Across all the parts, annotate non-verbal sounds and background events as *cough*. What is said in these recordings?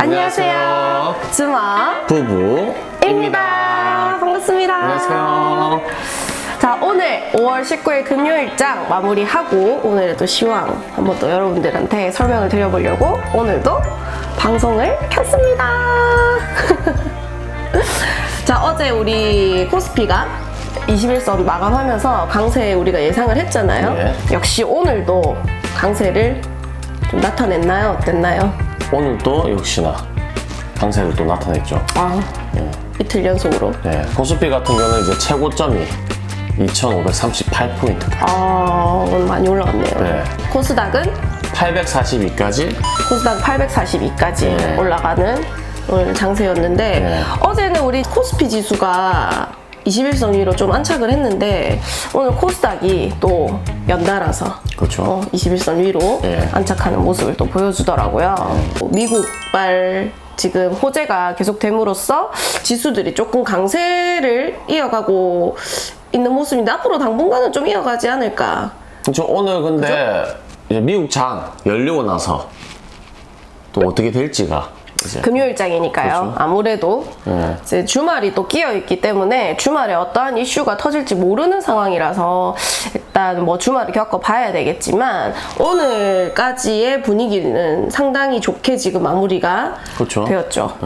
안녕하세요. 주마 부부입니다. 입니다. 반갑습니다. 안녕하세요. 자, 오늘 5월 19일 금요일장 마무리하고 오늘의 또 시황 한번 또 여러분들한테 설명을 드려보려고 오늘도 방송을 켰습니다. *laughs* 자, 어제 우리 코스피가 21선 마감하면서 강세 우리가 예상을 했잖아요. 네. 역시 오늘도 강세를 좀 나타냈나요? 어땠나요? 오늘도 역시나 강세를 또 나타냈죠. 아, 이틀 연속으로. 네, 코스피 같은 경우는 이제 최고점이 2,538포인트까지. 아, 오늘 많이 올라갔네요. 네. 코스닥은 842까지 코스닥 842까지 네. 올라가는 오늘 장세였는데 네. 어제는 우리 코스피 지수가 21선 위로 좀 안착을 했는데 오늘 코스닥이 또 연달아서 그렇죠. 어, 21선 위로 네. 안착하는 모습을 또 보여주더라고요. 미국발 지금 호재가 계속됨으로써 지수들이 조금 강세를 이어가고 있는 모습인데 앞으로 당분간은 좀 이어가지 않을까. 저 오늘 근데 이제 미국 장 열리고 나서 또 어떻게 될지가 이제 금요일장이니까요. 그렇죠. 아무래도 네. 이제 주말이 또 끼어 있기 때문에 주말에 어떠한 이슈가 터질지 모르는 상황이라서 일단 뭐 주말을 겪어 봐야 되겠지만 오늘까지의 분위기는 상당히 좋게 지금 마무리가 그렇죠. 되었죠.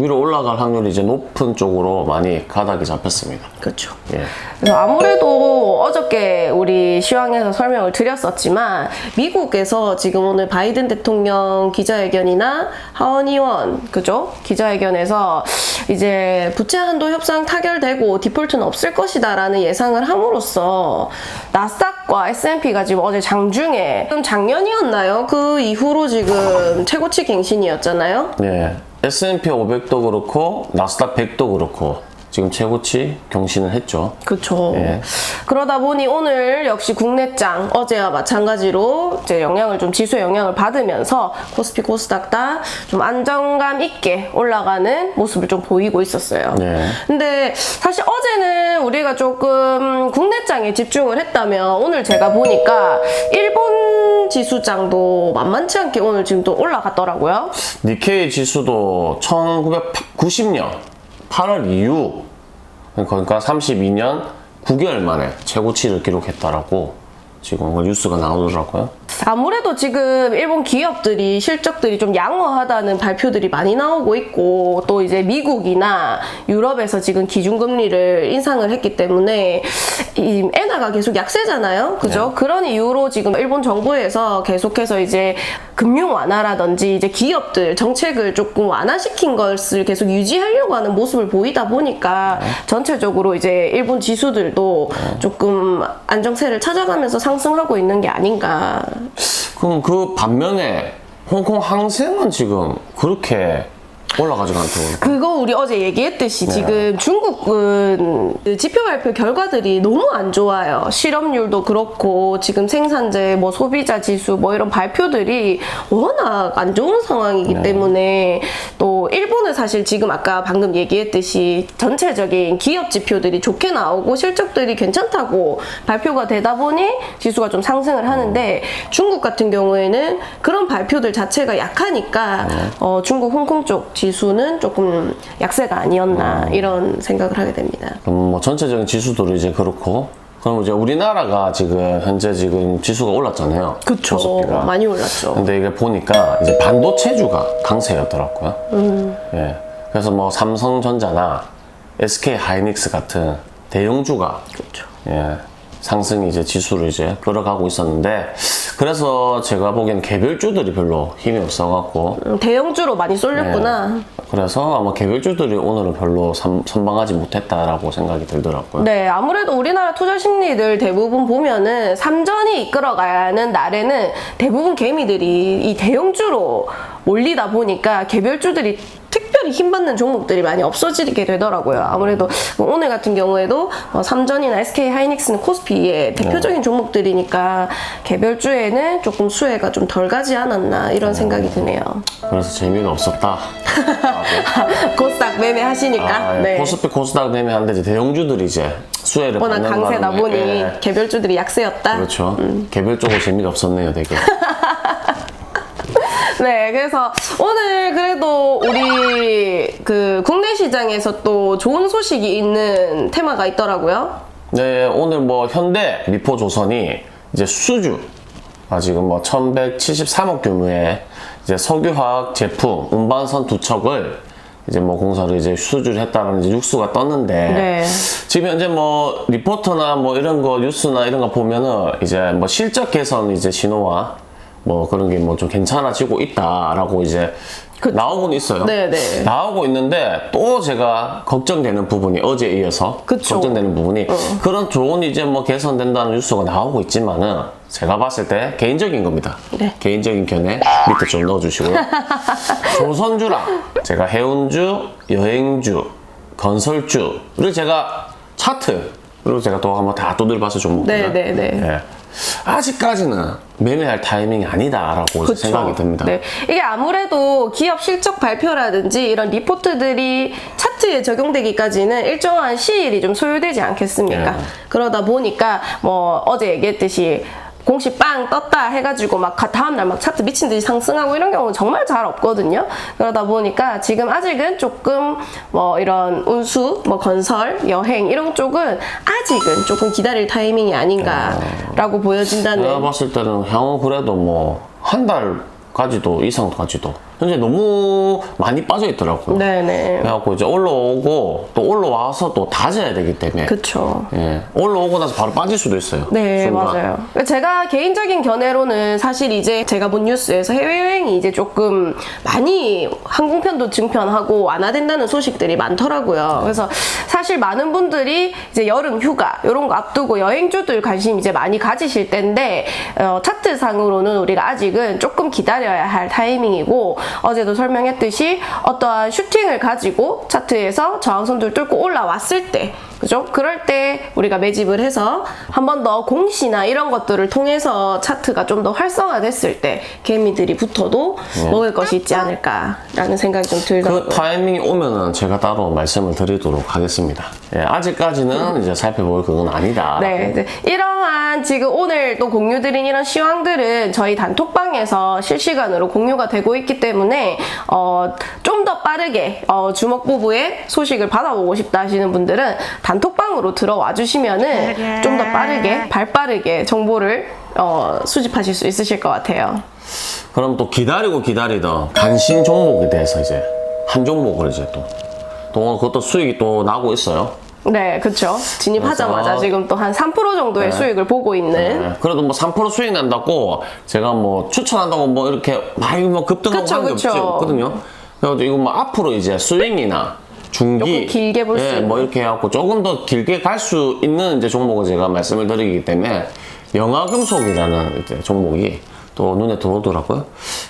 위로 올라갈 확률이 이제 높은 쪽으로 많이 가닥이 잡혔습니다. 그렇죠. 예. 그래서 아무래도 어저께 우리 시황에서 설명을 드렸었지만 미국에서 지금 오늘 바이든 대통령 기자회견이나 하원 의원 그죠 기자회견에서 이제 부채 한도 협상 타결되고 디폴트는 없을 것이다라는 예상을 함으로써 나스닥과 S&P가 지금 어제 장중에 지금 작년이었나요? 그 이후로 지금 최고치 갱신이었잖아요. 예. S&P 500도 그렇고 나스닥 100도 그렇고 지금 최고치 경신을 했죠. 그렇죠. 예. 그러다 보니 오늘 역시 국내장 어제와 마찬가지로 이제 영향을 좀 지수의 영향을 받으면서 코스피 코스닥 다 좀 안정감 있게 올라가는 모습을 좀 보이고 있었어요. 네. 근데 사실 어제는 우리가 조금 국내장에 집중을 했다면 오늘 제가 보니까 일본 지수장도 만만치 않게 오늘 지금 또 올라갔더라고요. 니케이 지수도 1990년 8월 이후 그러니까 32년 9개월 만에 최고치를 기록했다라고 지금 그 뉴스가 나오더라고요. 아무래도 지금 일본 기업들이 실적들이 좀 양호하다는 발표들이 많이 나오고 있고 또 이제 미국이나 유럽에서 지금 기준금리를 인상을 했기 때문에 이 엔화가 계속 약세잖아요. 그죠? 그런 이유로 지금 일본 정부에서 계속해서 이제 금융 완화라든지 이제 기업들 정책을 조금 완화시킨 것을 계속 유지하려고 하는 모습을 보이다 보니까 전체적으로 이제 일본 지수들도 조금 안정세를 찾아가면서 상승하고 있는 게 아닌가 그럼 그 반면에 홍콩 항생은 지금 그렇게 올라가지가 않다고. 그거 우리 어제 얘기했듯이 네. 지금 중국은 그 지표 발표 결과들이 너무 안 좋아요. 실업률도 그렇고 지금 생산재, 뭐 소비자 지수 뭐 이런 발표들이 워낙 안 좋은 상황이기 네. 때문에 또 일본은 사실 지금 아까 방금 얘기했듯이 전체적인 기업 지표들이 좋게 나오고 실적들이 괜찮다고 발표가 되다 보니 지수가 좀 상승을 하는데 중국 같은 경우에는 그런 발표들 자체가 약하니까 네. 어, 중국 홍콩 쪽 지수 는 조금 약세가 아니었나 이런 생각을 하게 됩니다. 그럼 뭐 전체적인 지수도 이제 그렇고 그럼 이제 우리나라가 지금 현재 지금 지수가 올랐잖아요. 그쵸. 코스피가. 많이 올랐죠. 근데 이게 보니까 이제 반도체주가 강세였더라고요. 예. 그래서 뭐 삼성전자나 SK 하이닉스 같은 대형주가 그렇죠. 예. 상승이 이제 지수를 이제 끌어가고 있었는데 그래서 제가 보기엔 개별주들이 별로 힘이 없어갖고 음, 대형주로 많이 쏠렸구나. 그래서 아마 개별주들이 오늘은 별로 선, 선방하지 못했다라고 생각이 들더라고요. 네, 아무래도 우리나라 투자 심리들 대부분 보면은 삼전이 이끌어가는 날에는 대부분 개미들이 이 대형주로 몰리다 보니까 개별주들이 특별히 힘받는 종목들이 많이 없어지게 되더라고요. 아무래도 오늘 같은 경우에도 어, 삼전이나 SK 하이닉스는 코스피의 대표적인 종목들이니까 개별 주에는 조금 수혜가 좀 덜 가지 않았나 이런 생각이 드네요. 그래서 재미가 없었다. *laughs* 코스닥 매매 하시니까. 아, 예. 네. 코스피 코스닥 매매하는데 이제 대형주들이 이제 수혜를 워낙 받는 강세다 바람에, 보니 예. 개별주들이 약세였다. 그렇죠. 개별적으로 재미가 없었네요, 되게. *laughs* *laughs* 네, 그래서 오늘 그래도 우리 그 국내 시장에서 또 좋은 소식이 있는 테마가 있더라고요. 네, 오늘 뭐 현대 미포조선이 이제 수주 아 지금 뭐 1173억 규모의 이제 석유화학 제품 운반선 두 척을 이제 뭐 공사를 이제 수주를 했다는 이제 뉴스가 떴는데 네. 지금 현재 뭐 리포터나 뭐 이런 거 뉴스나 이런 거 보면은 이제 뭐 실적 개선 이제 신호와 뭐 그런 게 뭐 좀 괜찮아지고 있다라고 이제 나오고는 있어요. 네, 네. 나오고 있는데 또 제가 걱정되는 부분이 어제 이어서 그쵸. 걱정되는 부분이 그런 좋은 이제 뭐 개선된다는 뉴스가 나오고 있지만은 제가 봤을 때 개인적인 겁니다. 네. 개인적인 견해 밑에 좀 넣어주시고요. *laughs* 조선주랑 제가 해운주, 여행주, 건설주를 제가 차트로 제가 또 한번 다 두들봐서 좀 네, 네, 네. 예. 아직까지는 매매할 타이밍이 아니다라고 그쵸. 생각이 듭니다. 네. 이게 아무래도 기업 실적 발표라든지 이런 리포트들이 차트에 적용되기까지는 일정한 시일이 좀 소요되지 않겠습니까? 네. 그러다 보니까 뭐 어제 얘기했듯이 공시 빵 떴다 해가지고 막 가- 다음날 막 차트 미친 듯이 상승하고 이런 경우는 정말 잘 없거든요. 그러다 보니까 지금 아직은 조금 뭐 이런 운수, 뭐 건설, 여행 이런 쪽은 아직은 조금 기다릴 타이밍이 아닌가라고 보여진다는. 내가 봤을 때는 향후 그래도 뭐 한 달 까지도 이상까지도 현재 너무 많이 빠져 있더라고요. 네네. 그래갖고 이제 올라오고 또 올라와서 또 다져야 되기 때문에 그쵸. 예. 올라오고 나서 바로 빠질 수도 있어요. 네, 순간. 맞아요. 제가 개인적인 견해로는 사실 이제 제가 본 뉴스에서 해외여행이 이제 조금 많이 항공편도 증편하고 완화된다는 소식들이 많더라고요. 그래서 사실 많은 분들이 이제 여름 휴가 이런 거 앞두고 여행주들 관심 이제 많이 가지실 텐데 어, 차트상으로는 우리가 아직은 조금 기다려야 할 타이밍이고 어제도 설명했듯이 어떠한 슈팅을 가지고 차트에서 저항선들 뚫고 올라왔을 때 그죠? 그럴 때 우리가 매집을 해서 한 번 더 공시나 이런 것들을 통해서 차트가 좀 더 활성화됐을 때 개미들이 붙어도 먹을 것이 있지 않을까라는 생각이 좀 들더라고요. 그 타이밍이 오면은 제가 따로 말씀을 드리도록 하겠습니다. 예, 아직까지는 이제 살펴볼 그건 아니다. 네, 네. 이러한 지금 오늘 또 공유드린 이런 시황들은 저희 단톡방에서 실시간으로 공유가 되고 있기 때문에 어, 좀 더 빠르게 어, 주먹부부의 소식을 받아보고 싶다 하시는 분들은 단톡방으로 들어와 주시면은 좀 더 빠르게 발 빠르게 정보를 어, 수집하실 수 있으실 것 같아요. 그럼 또 기다리고 기다리던 관심 종목에 대해서 이제 한 종목을 이제 또, 또 그것도 수익이 또 나고 있어요. 네, 그쵸. 진입하자마자 그래서- 지금 또 한 3% 정도의 수익을 보고 있는 네. 그래도 뭐 3% 수익 난다고 제가 뭐 추천한다고 뭐 이렇게 많이 뭐 급등하고 그쵸, 하는 게 그쵸. 없거든요. 그래서 이거 뭐 앞으로 이제 스윙이나 중기 조금 길게 볼수 예, 있는. 뭐 이렇게 해갖고 조금 더 길게 갈 수 있는 이제 종목을 제가 말씀을 드리기 때문에 영화금속이라는 이제 종목이 또 눈에 들어오더라고요.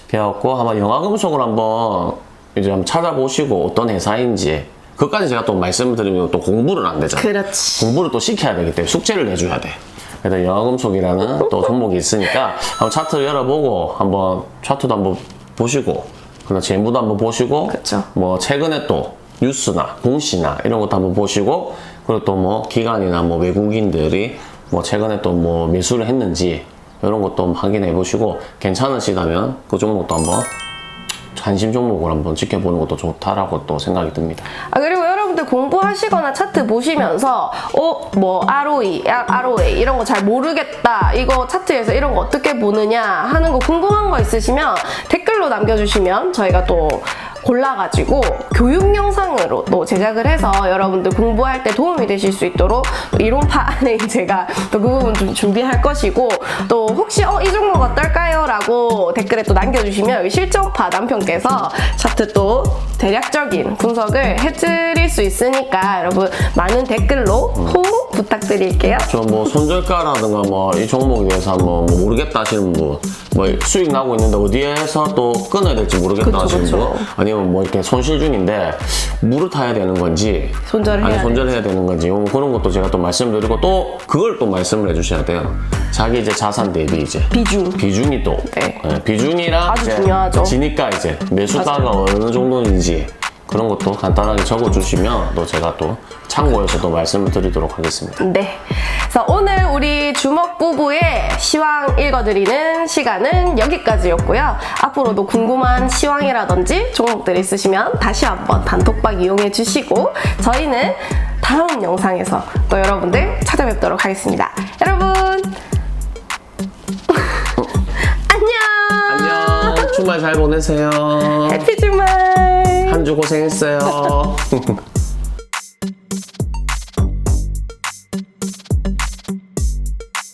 그래갖고 아마 영화금속을 한번 이제 한번 찾아보시고 어떤 회사인지 그것까지 제가 또 말씀을 드리면 또 공부를 안 되잖아요. 그렇지. 공부를 또 시켜야 되기 때문에 숙제를 내줘야 돼. 그래서 영화금속이라는 또 종목이 있으니까 한번 차트를 열어보고 한번 차트도 한번 보시고 그다음 재무도 한번 보시고 그쵸. 뭐 최근에 또 뉴스나 공시나 이런 것도 한번 보시고 그리고 또 뭐 기관이나 뭐 외국인들이 뭐 최근에 또 뭐 매수를 했는지 이런 것도 확인해 보시고 괜찮으시다면 그 종목도 한번 관심 종목을 한번 지켜보는 것도 좋다라고 또 생각이 듭니다. 아, 그리고 여러분들 공부하시거나 차트 보시면서, 어, 뭐, ROE, 야, ROA, 이런 거 잘 모르겠다. 이거 차트에서 이런 거 어떻게 보느냐 하는 거 궁금한 거 있으시면 댓글로 남겨주시면 저희가 또 골라가지고 교육 영상으로 또 제작을 해서 여러분들 공부할 때 도움이 되실 수 있도록 또 이론파는 *laughs* 제가 또 그 부분 좀 준비할 것이고 또 혹시 어, 이 종목 어떨까요? 라고 댓글에 또 남겨주시면 여기 실전파 남편께서 차트 또 대략적인 분석을 해드릴 수 있으니까 여러분 많은 댓글로 호응 부탁드릴게요. 저 뭐 손절가라든가 뭐 이 종목에 대해서 뭐 모르겠다 하시는 분, 뭐 수익 나고 있는데 어디에서 또 끊어야 될지 모르겠다 그쵸, 하시는 그쵸. 분, 아니면 뭐 이렇게 손실 중인데 물을 타야 되는 건지, 손절을 아니 해야 손절해야 되는 건지, 뭐 그런 것도 제가 또 말씀드리고 또 그걸 또 말씀을 해주셔야 돼요. 자기 이제 자산 대비 이제 비중. 비중이 또 네. 예, 비중이랑 아주 이제 중요하죠. 지니까 이제 매수가가 어느 정도인지 그런 것도 간단하게 적어주시면 또 제가 또 참고해서 또 말씀을 드리도록 하겠습니다. 네. 그래서 오늘 우리 주먹 부부의 시황 읽어드리는 시간은 여기까지였고요. 앞으로도 궁금한 시황이라든지 종목들 있으시면 다시 한번 단톡방 이용해 주시고 저희는 다음 영상에서 또 여러분들 찾아뵙도록 하겠습니다. 여러분 *laughs* 안녕. 안녕. 주말 잘 보내세요. 해피 주말. 한 주 고생했어요. *laughs*